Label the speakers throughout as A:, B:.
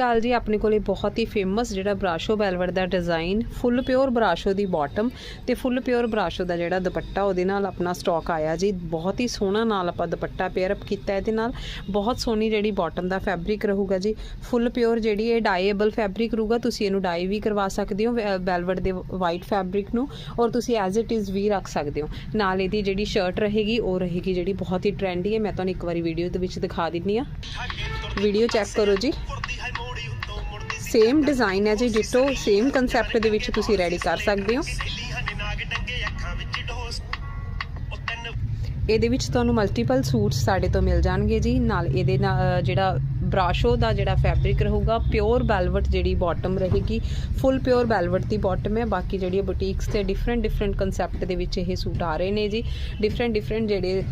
A: ਅਕਾਲ ਜੀ ਆਪਣੇ ਕੋਲੇ ਬਹੁਤ ਹੀ ਫੇਮਸ ਜਿਹੜਾ ਬਰਾਸ਼ੋ ਵੈਲਵਟ ਦਾ ਡਿਜ਼ਾਈਨ ਫੁੱਲ ਪਿਓਰ ਬਰਾਸ਼ੋ ਦੀ ਬਾਟਮ ਤੇ ਫੁੱਲ ਪਿਓਰ ਬਰਾਸ਼ੋ ਦਾ ਜਿਹੜਾ ਦੁਪੱਟਾ ਉਹਦੇ ਨਾਲ ਆਪਣਾ ਸਟਾਕ ਆਇਆ ਜੀ। ਬਹੁਤ ਹੀ ਸੋਹਣਾ ਨਾਲ ਆਪਾਂ ਦੁਪੱਟਾ ਪੇਅਰ ਅਪ ਕੀਤਾ ਇਹਦੇ ਨਾਲ। ਬਹੁਤ ਸੋਹਣੀ ਜਿਹੜੀ ਬਾਟਮ ਦਾ ਫੈਬਰਿਕ ਰਹੂਗਾ ਜੀ। ਫੁੱਲ ਪਿਓਰ ਜਿਹੜੀ ਇਹ ਡਾਈਏਬਲ ਫੈਬਰਿਕ ਰਹੂਗਾ ਤੁਸੀਂ ਇਹਨੂੰ ਡਾਈ ਵੀ ਕਰਵਾ ਸਕਦੇ ਹੋ ਵੈਲਵਟ ਦੇ ਵਾਈਟ ਫੈਬਰਿਕ ਨੂੰ ਔਰ ਤੁਸੀਂ ਐਜ਼ ਇਟ ਇਜ਼ ਵੀ ਰੱਖ ਸਕਦੇ ਹੋ। ਨਾਲ ਇਹਦੀ ਜਿਹੜੀ ਸ਼ਰਟ ਰਹੇਗੀ ਉਹ ਰਹੇਗੀ ਜਿਹੜੀ ਬਹੁਤ ਹੀ ਟ੍ਰੈਂਡੀ ਹੈ। ਮੈਂ ਤੁਹਾਨੂੰ ਇੱਕ ਵਾਰੀ ਵੀਡੀਓ ਦੇ ਵਿੱਚ ਦਿਖਾ ਦਿੰਨੀ ਆ। ਵੀਡੀਓ ਚੈੱਕ ਕਰੋ ਜੀ। ਸੇਮ ਡਿਜ਼ਾਈਨ ਹੈ ਜੀ ਡਿਟੋ ਸੇਮ ਕਨਸੈਪਟ ਦੇ ਵਿੱਚ ਤੁਸੀਂ ਰੈਡੀ ਕਰ ਸਕਦੇ ਹੋ। ਇਹਦੇ ਵਿੱਚ ਤੁਹਾਨੂੰ ਮਲਟੀਪਲ ਸੂਟਸ ਸਾਡੇ ਤੋਂ ਮਿਲ ਜਾਣਗੇ ਜੀ। ਨਾਲ ਇਹਦੇ ਨਾਲ ਜਿਹੜਾ ਬਰਾਸ਼ੋ ਦਾ ਜਿਹੜਾ ਫੈਬਰਿਕ ਰਹੂਗਾ ਪਿਓਰ ਵੈਲਵਟ ਜਿਹੜੀ ਬਾਟਮ ਰਹੇਗੀ। ਫੁੱਲ ਪਿਓਰ ਵੈਲਵਟ ਦੀ ਬਾਟਮ ਹੈ। ਬਾਕੀ ਜਿਹੜੀ ਬੁਟੀਕਸ ਤੇ ਡਿਫਰੈਂਟ ਡਿਫਰੈਂਟ ਕਨਸੈਪਟ ਦੇ ਵਿੱਚ ਇਹ ਸੂਟ ਆ ਰਹੇ ਨੇ ਜੀ। ਡਿਫਰੈਂਟ ਡਿਫਰੈਂਟ ਜਿਹੜੇ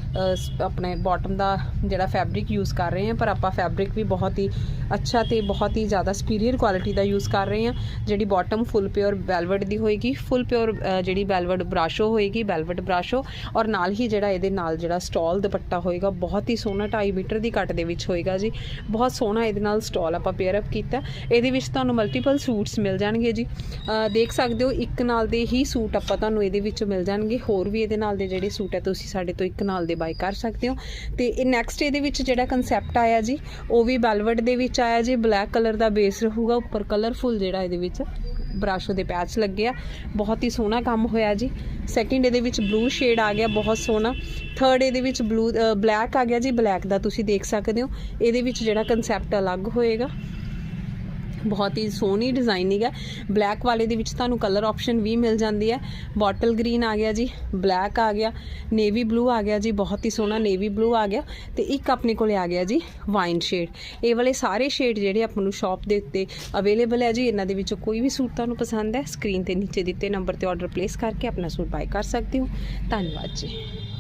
A: ਆਪਣੇ ਬਾਟਮ ਦਾ ਜਿਹੜਾ ਫੈਬਰਿਕ ਯੂਜ਼ ਕਰ ਰਹੇ ਹਾਂ। ਪਰ ਆਪਾਂ ਫੈਬਰਿਕ ਵੀ ਬਹੁਤ ਹੀ ਅੱਛਾ ਤੇ ਬਹੁਤ ਹੀ ਜ਼ਿਆਦਾ ਸੁਪੀਰੀਅਰ ਕੁਆਲਿਟੀ ਦਾ ਯੂਜ਼ ਕਰ ਰਹੇ ਹਾਂ। ਜਿਹੜੀ ਬਾਟਮ ਫੁੱਲ ਪਿਓਰ ਵੈਲਵਟ ਦੀ ਹੋਏਗੀ। ਫੁੱਲ ਪਿਓਰ ਜਿਹੜੀ ਵੈਲਵਟ ਬਰਾਸ਼ੋ ਹੋਏਗੀ ਵੈਲਵਟ ਬਰਾਸ਼ੋ ਔਰ ਨਾਲ ਹੀ ਜਿਹੜਾ ਇਹਦੇ ਨਾਲ ਜਿਹੜਾ ਸਟਾਲ ਦੁਪੱਟਾ ਹੋਏਗਾ, ਬਹੁਤ ਹੀ ਸੋਹਣਾ 2.5 ਮੀਟਰ ਦੀ ਕੱਟ ਦੇ ਵਿੱਚ ਹੋਏਗਾ ਜੀ। ਬਹੁਤ ਸੋਹਣਾ ਇਹਦੇ ਨਾਲ ਸਟਾਲ ਆਪਾਂ ਪੇਅਰ ਅਪ ਕੀਤਾ। ਇਹਦੇ ਵਿੱਚ ਤੁਹਾਨੂੰ ਮਲਟੀਪਲ ਸੂਟਸ ਮਿਲ ਜਾਣਗੇ ਜੀ। ਦੇਖ ਸਕਦੇ ਹੋ, ਇੱਕ ਨਾਲ ਦੇ ਹੀ ਸੂਟ ਆਪਾਂ ਤੁਹਾਨੂੰ ਇਹਦੇ ਵਿੱਚ ਮਿਲ ਜਾਣਗੇ। ਹੋਰ ਵੀ ਇਹਦੇ ਨਾਲ ਦੇ ਜਿਹੜੇ ਸੂਟ ਹੈ, ਤੁਸੀਂ ਸਾਡੇ ਤੋਂ ਇੱਕ ਨਾਲ ਦੇ ਬਾਈ ਕਰ ਸਕਦੇ ਹੋ। ਤੇ ਇਹ ਨੈਕਸਟ ਇਹਦੇ ਵਿੱਚ ਜਿਹੜਾ ਕਨਸੈਪਟ ਆਇਆ ਜੀ, ਉਹ ਵੀ ਵੈਲਵਟ ਦੇ ਵਿੱਚ ਆਇਆ ਜੀ। ਬਲੈਕ ਕਲਰ ਦਾ ਬੇਸ ਰਹੂਗਾ, ਉੱਪਰ ਕਲਰਫੁਲ ਜਿਹੜਾ ਇਹਦੇ ਵਿੱਚ। ਬਰਾਸ਼ੋ ਦੇ ਪੈਚ ਲੱਗੇ ਆ। ਬਹੁਤ ਹੀ ਸੋਹਣਾ ਕੰਮ ਹੋਇਆ ਜੀ। ਸੈਕਿੰਡ ਇਹਦੇ ਵਿੱਚ ਬਲੂ ਸ਼ੇਡ ਆ ਗਿਆ, ਬਹੁਤ ਸੋਹਣਾ। ਥਰਡ ਇਹਦੇ ਵਿੱਚ ਬਲੂ ਬਲੈਕ ਆ ਗਿਆ ਜੀ। ਬਲੈਕ ਦਾ ਤੁਸੀਂ ਦੇਖ ਸਕਦੇ ਹੋ। ਇਹਦੇ ਵਿੱਚ ਜਿਹੜਾ ਕਨਸੈਪਟ ਅਲੱਗ ਹੋਏਗਾ। ਬਹੁਤ ਹੀ ਸੋਹਣੀ ਡਿਜ਼ਾਈਨਿੰਗ ਹੈ ਬਲੈਕ ਵਾਲੇ ਦੇ ਵਿੱਚ ਤੁਹਾਨੂੰ ਕਲਰ ਆਪਸ਼ਨ ਵੀ ਮਿਲ ਜਾਂਦੀ ਹੈ ਬੋਟਲ ਗ੍ਰੀਨ ਆ ਗਿਆ ਜੀ ਬਲੈਕ ਆ ਗਿਆ ਨੇਵੀ ਬਲੂ ਆ ਗਿਆ ਜੀ, ਬਹੁਤ ਹੀ ਸੋਹਣਾ ਨੇਵੀ ਬਲੂ ਆ ਗਿਆ ਤੇ ਇੱਕ ਆਪਣੇ ਕੋਲੇ ਆ ਗਿਆ ਜੀ ਵਾਈਨ ਸ਼ੇਡ ਇਹ ਵਾਲੇ ਸਾਰੇ ਸ਼ੇਡ ਜਿਹੜੇ ਆਪਾਂ ਨੂੰ ਸ਼ਾਪ ਦੇ ਉੱਤੇ ਅਵੇਲੇਬਲ ਹੈ ਜੀ, ਇਹਨਾਂ ਦੇ ਵਿੱਚੋਂ ਕੋਈ ਵੀ ਸੂਟ ਤੁਹਾਨੂੰ ਪਸੰਦ ਹੈ ਸਕਰੀਨ ਤੇ ਨੀਚੇ ਦਿੱਤੇ ਨੰਬਰ ਤੇ ਆਰਡਰ ਪਲੇਸ ਕਰਕੇ ਆਪਣਾ ਸੂਟ ਬਾਈ ਕਰ ਸਕਦੇ ਹੋ। ਧੰਨਵਾਦ ਜੀ।